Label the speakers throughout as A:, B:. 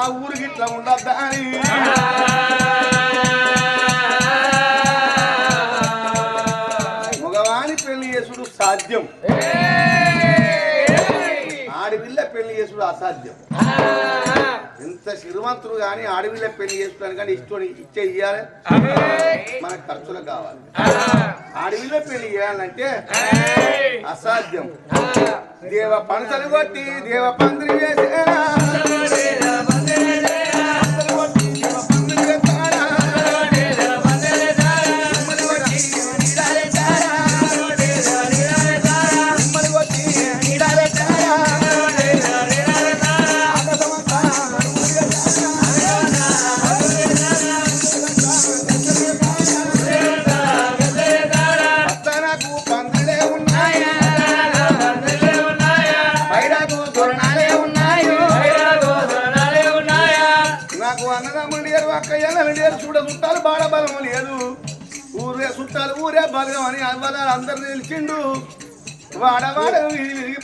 A: నా ఊరికి ఇట్లా ఉండద్దా అని. మగవాని పెళ్ళి చేసుడు సాధ్యం. ఆడపిల్ల పెళ్ళి చేసుడు అసాధ్యం. ఎంత శ్రీమంతుడు కానీ ఆడపిల్ల పెళ్ళి చేసుకోవడానికి కానీ ఇష్టం ఇచ్చే ఇయ్యాలి. మన ఖర్చులకు కావాలి. ఆడపిల్ల పెళ్ళి చేయాలంటే అసాధ్యం. దేవ పంచలు కొట్టి దేవ పందిరి వేసేరా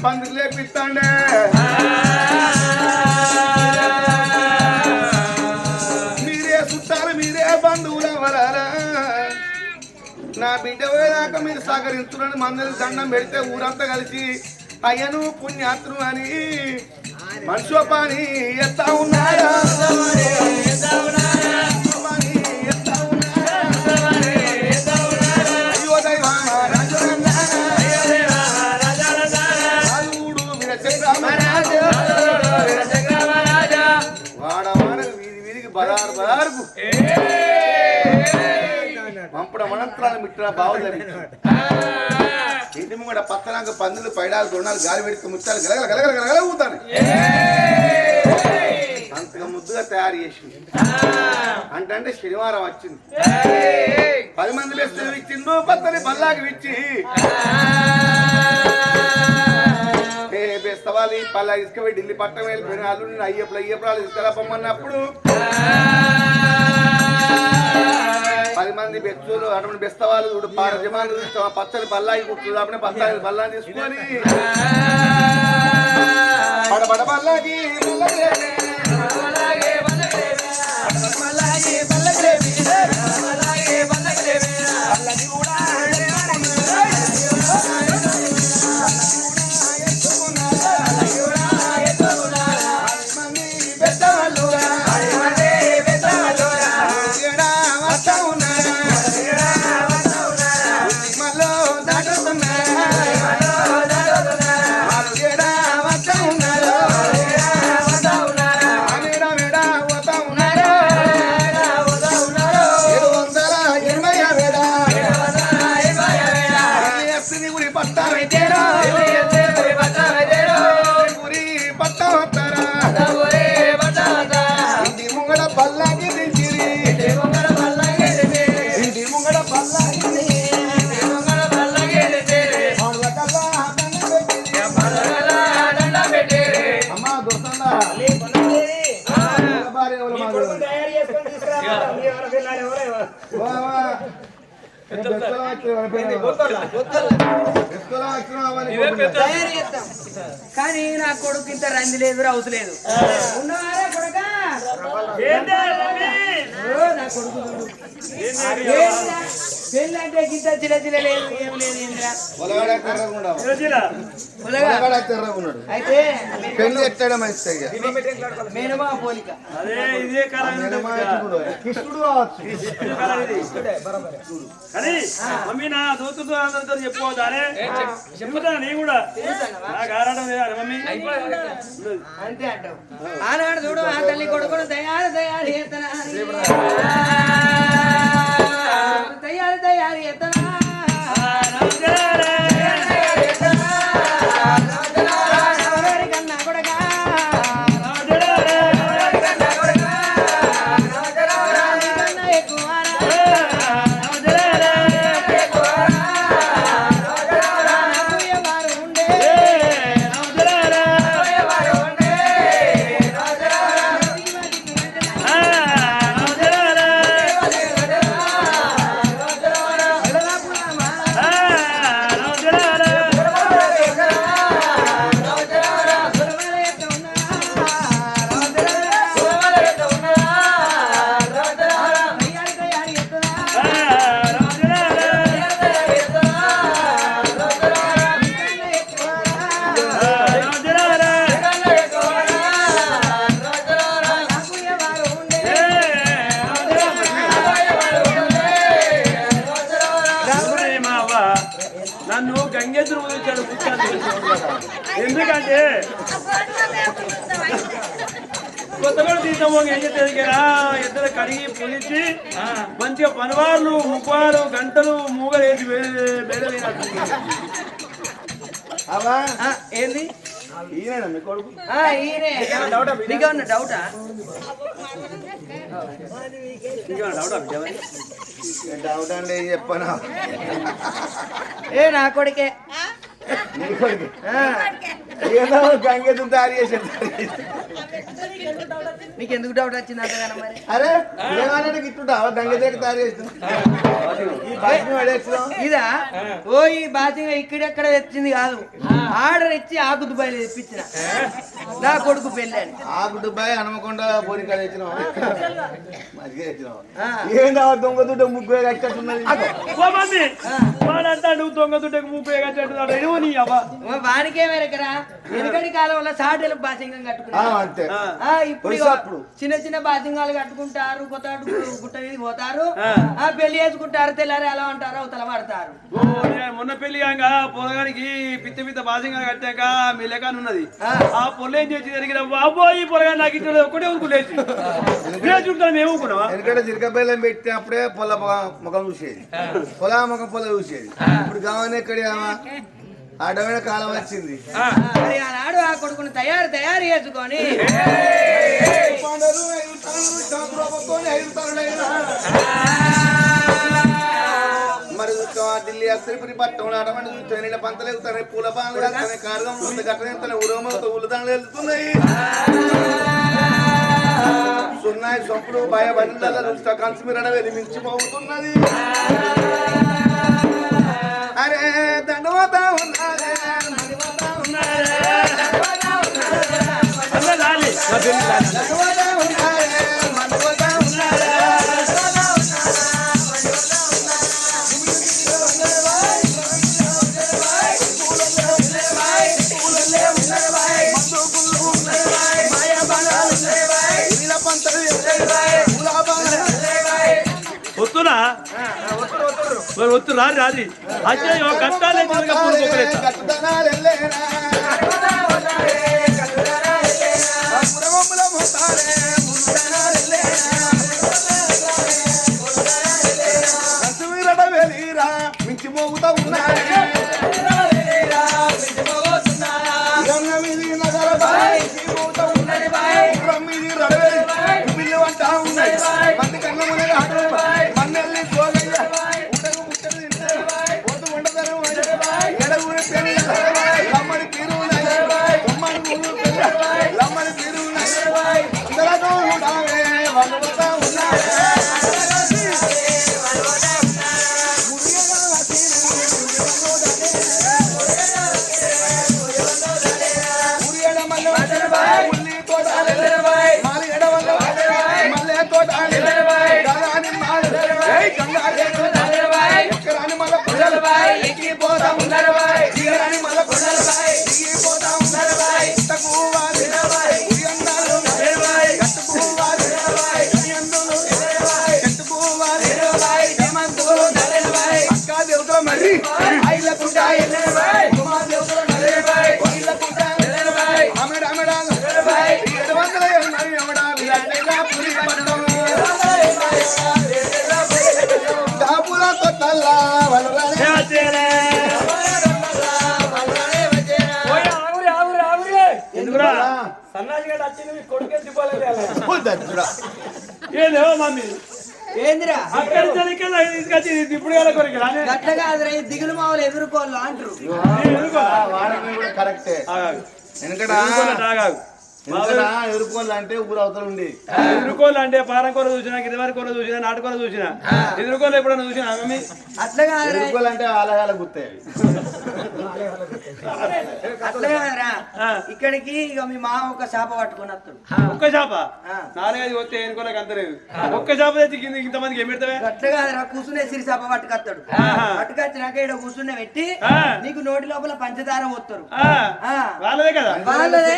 A: విరిగి లేపిస్తాండే. మీరే చుట్టాలు మీరే బంధువులు ఎవరారా? నా బిడ్డ పోయేదాకా మీరు సహకరించుకుని మందరి దండం పెడితే ఊరంతా కలిసి అయ్యను పుణ్యాత్రు అని మనుషోపాని ఎత్తా ఉన్నాయా పంపడ మనంత్రాలు మిట్టిన బావులు ఇంటి ముంగడ పక్కనాక పందులు పైడాలు దొండాలు గాలి పెడితే ముత్తాలు గలగల గలగల గలగల ఊతాను అంతగా ముద్దుగా తయారు చేసింది. అంటే శనివారం వచ్చింది. పది మంది బెస్తలు ఇచ్చిండు పత్తని పల్లాకి ఇచ్చి ఏ బెస్తవాలి పల్లా తీసుకుపోయి ఢిల్లీ పట్టణం వెళ్ళిపోయిన అల్లుడిని అయ్యప్పుడు అయ్యప్పుడు తీసుకురా పొమ్మన్నప్పుడు పది మంది బెచ్చులు అటువంటి బెస్తవాళ్ళు చూడు పార జమాలు చూస్తాం పచ్చని బల్లాయి కుట్లు అప్పుడు బల్లాయి బల్లా తీసుకొని పడబడ బల్లాకి
B: కానీ నా కొడుకు ఇంత రంది లేదు. రౌసు లేదు ఉన్నవారా కొడుక నా కొడుకు? పెళ్ళి అంటే గింత చిల చిల లేదు ఏం లేదు అయితే
A: పెళ్ళి ఎట్టడం.
B: మేనమా పోలిక.
C: అదే ఇదే కాలం
A: నెలమా ఎట్టుకుడు. కృష్ణుడు కావచ్చు
C: కానీ మమ్మీ నా దోస్తుతో అందరితో చెప్పుకోవద్దు? అరే చెప్పుతాను నేను కూడా. నాకు ఆరాటం లేదా మమ్మీ.
B: అంతే అంటావు. ఆనాడు చూడు ఆ తల్లి కొడుకును తయారు తయారు చేస్తానా తయారు తయారు చేస్తానా
C: కొత్తగూడ తీద్దాం ఏం చేస్తుంది ఇద్దరు కడిగి పొలిచి మంచిగా పనివార్లు ముగ్గువారు గంటలు మూగలు వేసి
A: అవా
B: ఏంది?
A: ఈయన. కొడుకు
B: డౌటా
A: డౌట్? అంటే ఏం చెప్పను
B: ఏ నా కొడుకే.
A: నీ కొడుకు
B: ఆ,
A: ఏదో గంగెద్దు తయారు చేసాడు
B: నీకు ఎందుకు డౌట్ వచ్చింది
A: అరే ఏమన్నా గిట్టుంటా గంగెద్దు తయారు చేస్తాం ఈ బయట పడేస్తున్నాం
B: ఇదా? ఓ ఈ బాధ్యంగా ఇక్కడెక్కడ తెచ్చింది కాదు. ఆర్డర్ ఇచ్చి ఆకు దుబాయ్ తెప్పించిన. నా కొడుకు పెళ్ళి అని
A: ఆకు దుబాయ్ హనుమకొండ పోరికాడ తెచ్చినాం మరిగా తెచ్చినాం
B: ఆ.
A: ఏందా దొంగ దుడ్డ ముగ్గు కట్టున్నది
C: మంది వాడంతా నువ్వు దొంగ దుడ్డకు ముప్పై కట్టేట్టున్నాడు ఎడువు నీ
B: వెనుకటి కాలంలో సాటలు బాసింగం కట్టుకున్నారు. ఆ, ఇప్పుడు. చిన్న చిన్న బాసింగాలు కట్టుకుంటారు కొత్త గుట్ట మీద పోతారు ఆ. పెళ్ళి చేసుకుంటారు తెల్లారి ఎలా అంటారు అవతల పడతారు.
C: మొన్న పెళ్ళి కాక పొలగానికి పిత్త పిత్త బాసింగా కట్టాక మీ లెక్కన ఉన్నది.
B: ఆ.
C: పొల్ల ఏం చేసి జరిగిన బాబో ఈ పొలగాని నాకు ఇట్లా ఒకటే ఊరుకులేసి చూడతాను మేము ఊరుకున్నావా
A: ఎందుకంటే జిరకబెల్లం పెట్టినప్పుడే పొల మొగ- ముఖం చూసేది. పొల ముఖం పొల చూసేది. ఇప్పుడు గమని ఎక్కడ అడమైన కాలం వచ్చింది.
B: మరి ఆనాడు ఆ కొడుకుని తయారు తయారు చేసుకొని
A: మరి చూస్తావా ఢిల్లీ అస్త్రిపురి పట్టం అడవండి చూస్తాను నిన్న పంతలు వెళ్తాను పూల పాలు కడతాను కార్గం ముందు కట్టనేస్తాను ఉరమతో ఉల్లుదానులు వెళ్తున్నాయి సున్నాయి సొప్పుడు భయపడిందల్లా చూస్తా కలిసి మీరు అడవేది మించిపోతున్నది. అరే దండవతా ఉన్నదే
C: వస్తున్నా మరి రాది అయ్యో కట్టాలి పూరుకోలేదు
A: దచ్చుడా
C: ఏదేవో మమ్మీ?
B: ఏందిరా?
C: అక్కడి చలికల్లా తీసుకొచ్చి ఇప్పుడు కొరికి
B: గట్ల కాదురా ఈ దిగులు మావులు ఎదుర్కోవాలి అంటారు.
A: కూడా కరెక్టే. ఎందుకట ఎరుకోవాలంటే ఊరు అవతల ఉండి.
C: అంటే పారం కూర చూసినా గిరివారి కూర చూసినా నాటుకూర చూసినా. ఎదుర్కోలు ఎప్పుడైనా చూసినా మమ్మీ?
B: అట్లా కాదురా.
A: ఎరుకోవాలంటే ఆలయాల గుత్తాయి
B: అట్లా కాదురా. ఇక్కడికి ఇక మీ మామ ఒక చేప పట్టుకొని వస్తాడు.
C: ఒక్క చేప. నాలుగైదు వస్తే ఎనుకోలేక అంత లేదు. ఒక్క చేప తెచ్చి కింద ఇంతమందికి ఏం పెడతావే?
B: గట్ల కాదురా కూర్చునే సిరి చేప పట్టుకొస్తాడు. పట్టుకొచ్చినాక ఇక్కడ కూర్చునే పెట్టి. నీకు నోటి లోపల పంచదార పోతారు
C: ఆ,
B: ఆ.
C: వాళ్ళదే కదా?
B: వాళ్ళదే?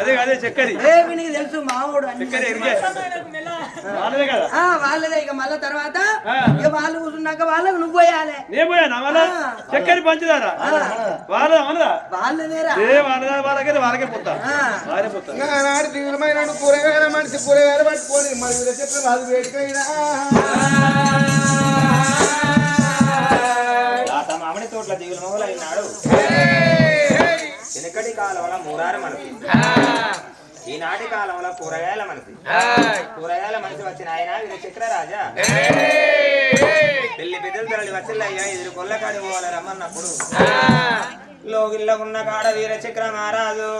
C: అదే అదే చక్కరి.
B: ఏ నీకు తెలుసు మామూడు అన్ని
C: చక్కర ఎరిగే. వాళ్ళదే కదా?
B: ఆ వాళ్ళదే. ఇక మళ్ళా తర్వాత. ఇక వాళ్ళు కూర్చున్నాక వాళ్ళకు నువ్వు పోయాలి.
C: నేను పోయా నా వల్ల చక్కెర పంచదారా? వాళ్ళ అవునరా
B: వాళ్ళదేరా
C: ఏ వాళ్ళ వాళ్ళకే వాళ్ళకే పోతా.
B: ఆ.
C: వాళ్ళే పోతా.
A: నానాడు దిగులమైన కూరగాయల మనిషి కూరగాయలు పట్టుకొని మరి వీళ్ళ చెప్పిన అది వేడికైనా.
D: మామిడి తోట్ల దిగుల మొగలు అయినాడు. వెనకటి కాలంలో మూరారు మనసి. ఈనాటి కాలంలో కూరగాయల మనసి. కూరగాయల మనసి వచ్చిన ఆయన వీర చక్ర రాజా పెళ్ళి బిడ్డలు తరలి వచ్చిల్లయ్యా ఎదురు కొల్లకాడి పోవాలి రమ్మన్నప్పుడు. లోగిళ్ళకున్న కాడ వీర చక్ర మహారాజు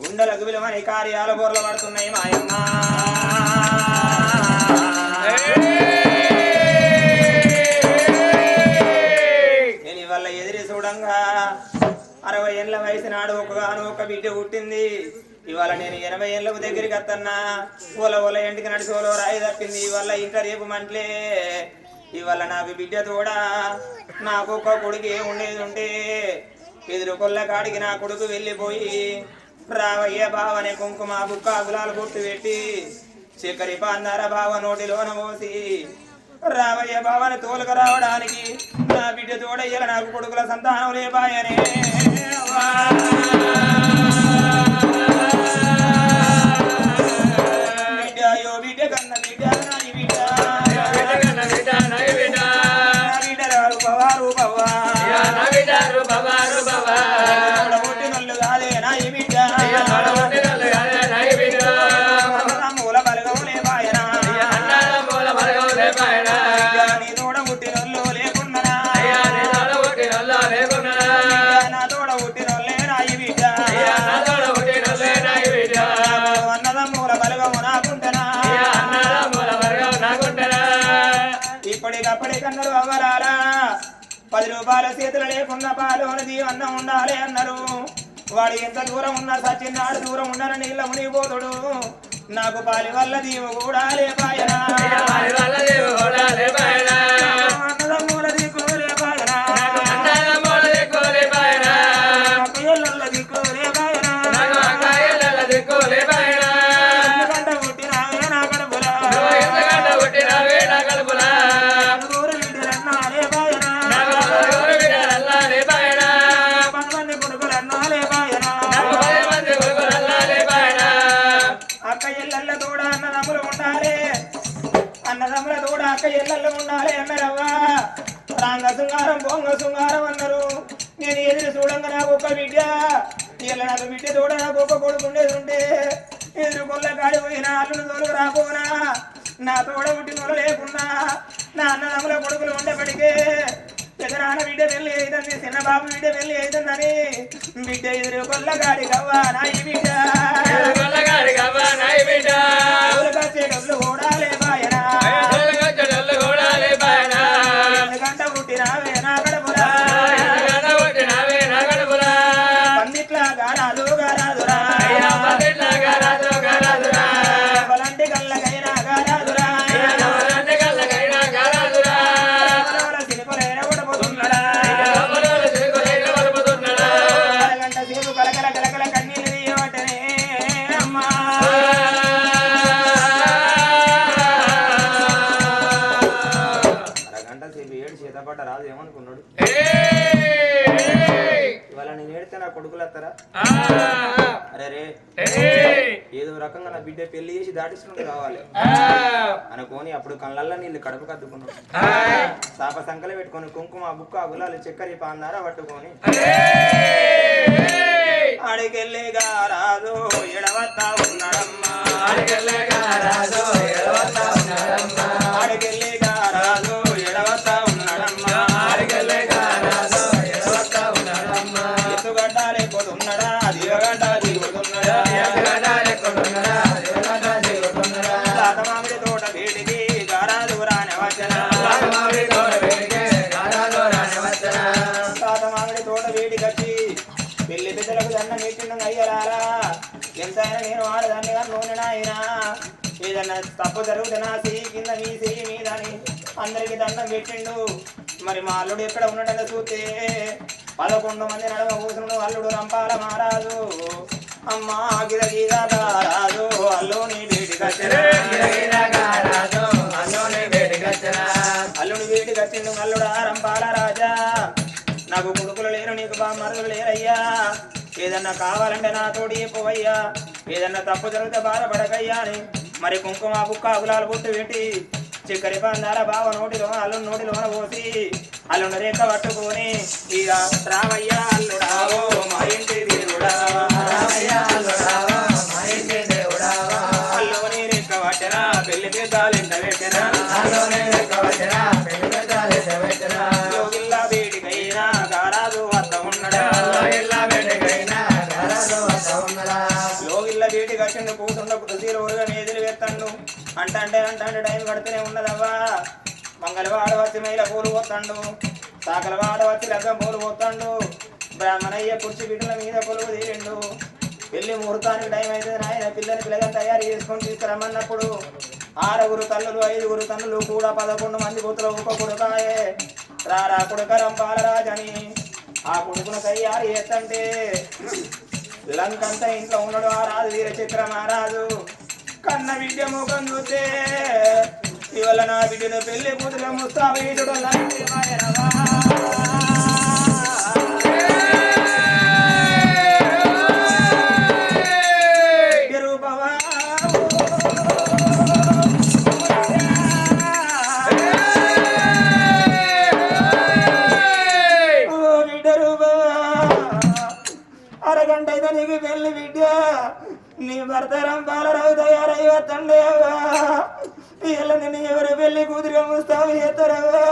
D: గుండెలకు విలువని కార్యాల బోర్లు పడుతున్నాయి మాయమ్మ. నేను ఇవాళ ఎదిరి చూడంగా అరవై ఏళ్ళ వయసు నాడు ఒకగాను ఒక బిడ్డ పుట్టింది. ఇవాళ నేను ఎనభై ఏళ్ళకు దగ్గరికి వస్తున్నా ఓల ఓల ఇంటికి నడిచోలో రాయి తప్పింది. ఇవాళ ఇంకా రేపు మంటలే ఇవాళ నాకు బిడ్డ తోడా. నాకు ఒక కొడుకు ఉండేది ఉంటే ఎదురుకొల్ల కాడికి నా కొడుకు వెళ్ళిపోయి రావయ్య బావనే కుంకుమ బుక్క గులాలు బొట్టు పెట్టి చక్కరి పాందార బావ నోటిలోన పోసి రావయ్య బావని తోలుకు రావడానికి నా బిడ్డ తోడయ్యల నాకు కొడుకుల సంతానం లేపాయనే. పది రూపాయల చేతులు లేకున్న పాలు అనేది అన్నం ఉండాలి అన్నారు. వాడు ఎంత దూరం ఉన్నా సచిన్నాడు దూరం ఉండన నీళ్ళ మునిగిపోతుడు. నాకు పాలి వల్ల దీవు కూడా లేపాయనా రాంగ శృంగారం బొంగ శృంగారం అన్నారు నేను ఎదురు చూడంగా నాకు ఒక బిడ్డ. ఇలా నాకు బిడ్డ చూడ నాకు ఒక కొడుకుండేది ఉంటే ఎదురు కొల్ల కాడి పోయిన అల్లుడు తోలుకు రాపోనా నా తోడ పుట్టి నొల లేకున్నా నా అన్నదమ్ముల కొడుకులు ఉండేప్పటికే ఎదురాన బిడ్డ పెళ్ళి అవుతుంది చిన్న బాబు బిడ్డ పెళ్ళి అవుతుందని బిడ్డ ఎదురు కొల్ల కాడి కవ్వా నా ఈ బిడ్డ. కొడుకులు వస్తారా? అరే రే ఏదో రకంగా నా బిడ్డ పెళ్ళి చేసి దాటిస్తుంటే కావాలి. అనుకోని అప్పుడు కళ్ళల్లో నీళ్ళు కడుపు కద్దుకున్నాడు సాప సంకలు పెట్టుకొని కుంకుమ బుక్క గులాలు చక్కెర పాందార పట్టుకొని అడికెళ్ళేగా రాదు ఎడవత్తా ఉన్నాడమ్మా. రాదు ఎడవత్తా ఉన్నాడమ్మా. తప్పు జరుగుతున్నా కింద మీద అందరికి దండం పెట్టిండు మరి మా అల్లుడు ఎక్కడ ఉన్నాడని చూస్తే పదకొండు మంది నడవ కూసుడు అల్లుడు రంపాల మారాదు అమ్మా గిర రాజు అల్లుని అల్లుడు కట్టిండు అల్లుడు అల్లుడా రంపాల రాజా నాకు కొడుకులు లేరు నీకు బా మరుదులు లేరయ్యా ఏదన్నా కావాలంటే నా తోడి పోవయ్యా ఏదన్నా తప్పు జరిగితే బాధపడకయ్యా అని మరి కుంకుమ బుక్క అగులాలు బొట్టు పెట్టి చిక్కరి పందాల బావ నోటిలో అల్లు నోటిలోన పోసి అల్లుడు రేఖ పట్టుకొని ఇక రామయ్య అల్లుడావో మా ఇంటి దేవుడా రామయ్య అల్లుడావో మా ఇంటి దేవుడా. అల్లుని రేఖ పట్టరా పెళ్ళి పెద్దాలింట పెట్టరా అల్లుని రేఖ పట్టరా అంటే అంటే టైం కడితేనే ఉన్నదవ్వా. మంగళవాడ వచ్చి మైల పూలు పోతాండు సాకలవాడ వచ్చి లగ్గం పూలు పోతాడు బ్రాహ్మణయ్య కుర్చీ బిడ్డల మీద కొలువు తీరిండు. పెళ్ళి ముహూర్తానికి టైం అయితే నాయన పిల్లని పిల్లగా తయారు చేసుకొని తీసుకురమ్మన్నప్పుడు ఆరుగురు తల్లులు ఐదుగురు తల్లులు కూడా పదకొండు మంది కూతురు ఒక కొడుకాయే. రారా కొడుకరం బాలరాజని. ఆ కొడుకును తయారు చేస్తంటే లంకంతా ఇంట్లో ఉన్నాడు ఆ రాజు వీర ఆ రాజు కన్న బిడ్డ ముఖం చూస్తే ఇవాళ నా బిడ్డను పెళ్ళి కూతురు ముస్తాబీటుడు లాంటి అరగంట అయితే నీకు పెళ్ళి బిడ్డ. నీ భర్త బాలరావు తయారై వత్తండేవా ఇలా నేను పెళ్ళి కూతురుగా ముస్తావు చేస్తారవా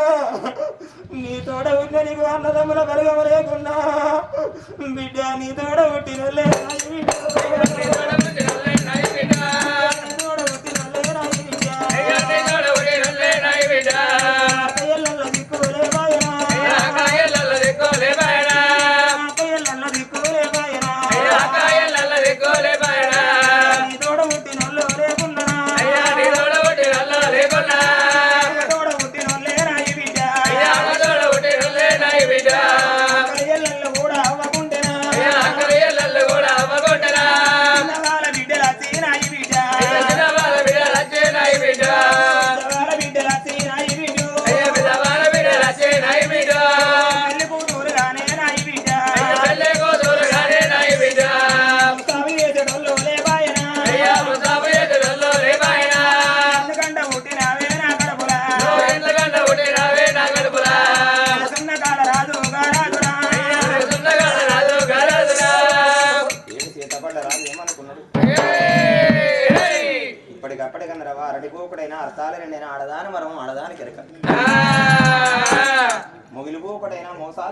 D: నీ తోడ ఉన్న నీకు అన్నదమ్ముల బలగం లేకుండా బిడ్డ నీ తోడ పుట్టిన నాయి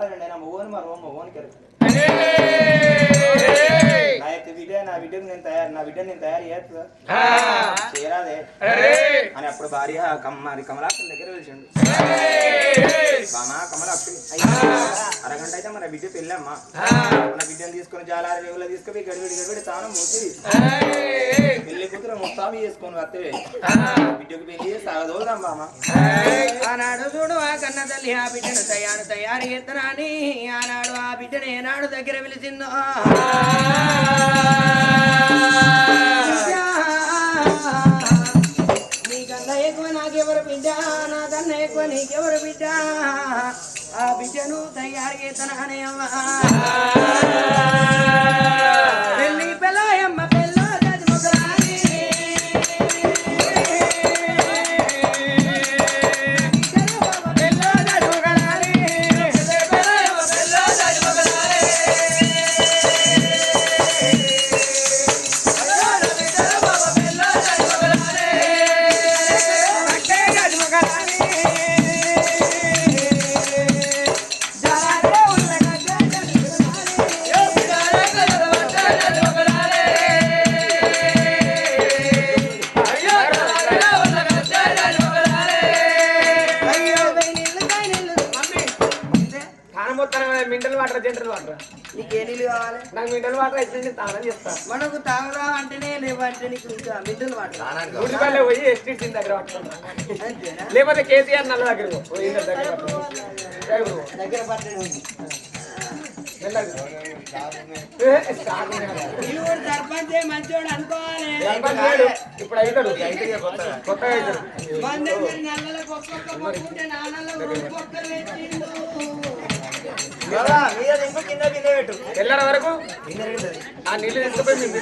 D: మోసాల రెండైనా మొగోని మరం మొగోని కెరక నా యొక్క బిడ్డ నా బిడ్డకు నేను తయారు నా బిడ్డను నేను తయారు చేస్తా చేయరాదే. అని అప్పుడు భార్య కమ్మారి కమలాక్షి దగ్గర పిలిచిండు. బామా కమలాక్షి అరగంట అయితే మన బిడ్డ పెళ్ళమ్మా మన బిడ్డను తీసుకొని జాలారి రేవులో తీసుకుపోయి గడివిడి గడివిడి తాను మూసి. పెళ్ళి కూతురు ముస్తాబి చేసుకొని వస్తే. బిడ్డకు పెళ్ళి సాగదోదాం బామా
B: ఆనాడు చూడు ఆ కన్న తల్లి ఆ బిడ్డను తయారు తయారు ఎత్తనాని ఆనాడు ఆ బిడ్డను ఏనాడు దగ్గర పిలిచిందో. నీకన్నా ఎక్కువ నాకెవరు బిడ్డ? నాకన్నా ఎక్కువ నీకెవరు బిడ్డ? ఆ బిడ్డను తయారు ఎత్తనానే
E: వాటర్ అయితే
B: మనకు తాగురా అంటేనే లేవంటే నీకు ఇంకా వాటర్
E: పోయి ఎస్టీసీ దగ్గర లేకపోతే కేసీఆర్ నల్ల దగ్గర దగ్గర
B: సర్పంచ్ మంచోడు అనుకోవాలి.
E: ఇప్పుడు అవుతాడు కొత్తగా. అవుతాడు
C: తెల్లర వరకు. ఆ నీళ్ళు తీసుకుపోయి మీ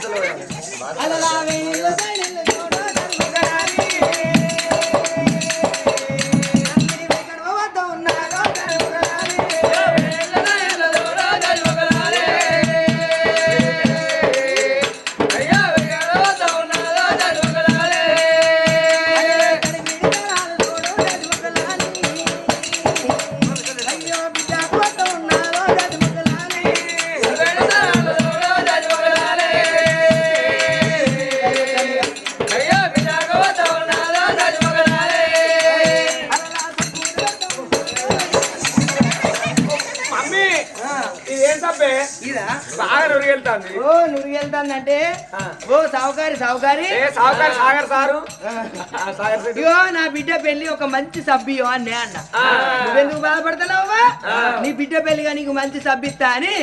C: నురిగెళ్తాంది.
B: ఓ నురిగెళ్తాందంటే ఓ సావుకారి సావుకారి.
C: ఏ సాగర్ సారు.
B: ఇగో నా బిడ్డ పెళ్ళి ఒక మంచి సబ్బియో అన్నే అన్న. నువ్వెందుకు బాధపడతావు నీ బిడ్డ పెళ్ళిగా నీకు మంచి సబ్బిస్తా అని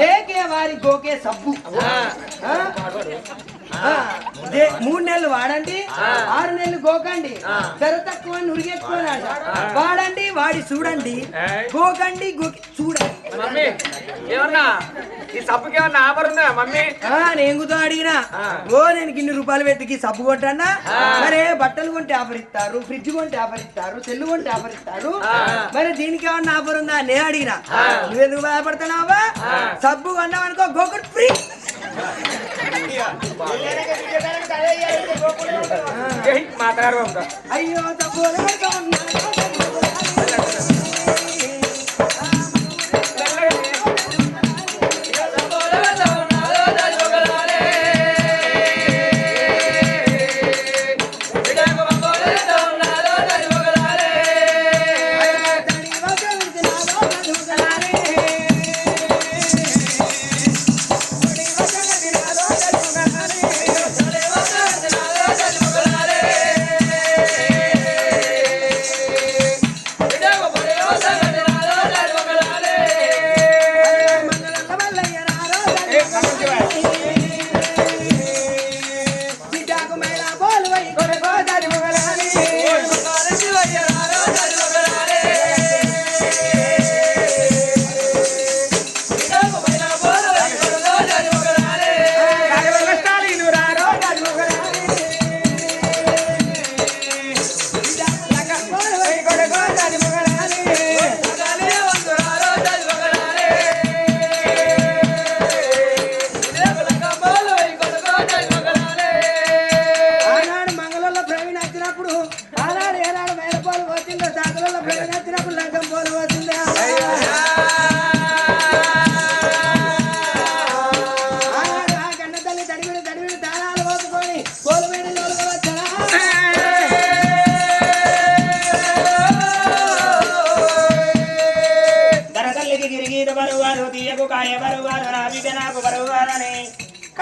B: దేకే వారి గోకే సబ్బు. మూడు నెలలు వాడండి ఆరు నెలలు గోకండి ధర తక్కువ నురిగెత్తుకోనాడు వాడండి వాడి చూడండి గోకండి గోకి చూడండి.
C: మమ్మీ ఏమన్నా? ఈ సబ్బుకి ఏమన్నా ఆఫర్ ఉందా మమ్మీ?
B: ఆ, నేను గుతో అడిగినా. ఓ నేను ఇన్ని రూపాయలు పెట్టి సబ్బు కొట్టన్నా. మరే బట్టలు కొంటే ఆఫర్ ఇస్తారు ఫ్రిడ్జ్ కొంటే ఆఫర్ ఇస్తారు సెల్లు కొంటే ఆఫర్ ఇస్తారు. మరి దీనికి ఏమన్నా ఆఫర్ ఉందా? నేను అడిగినా. నువ్వెందుకు బాధపడుతున్నావా సబ్బు కొన్నావు అనుకో గోకుడు ఫ్రీ. అయ్యో సబ్బు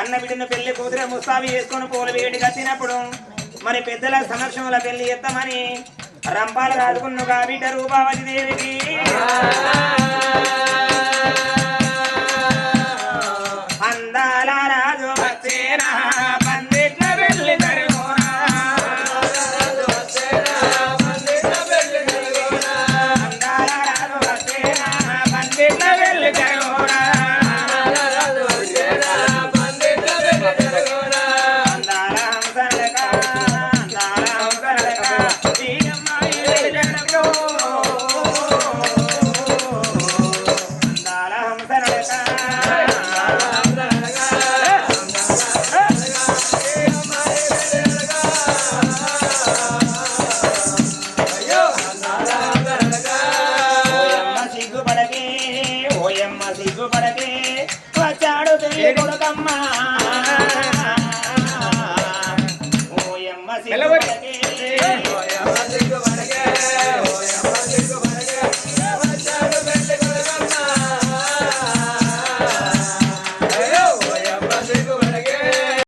B: కన్న
D: బిడ్డను పెళ్ళి కూతురు ముస్తాబి చేసుకొని పూల వేడి కట్టినప్పుడు మరి పెద్దల సమక్షంలో పెళ్ళి ఎత్తమని రంపాలు రాదుకున్నుగా బిడ్డ రూపావతి దేవికి.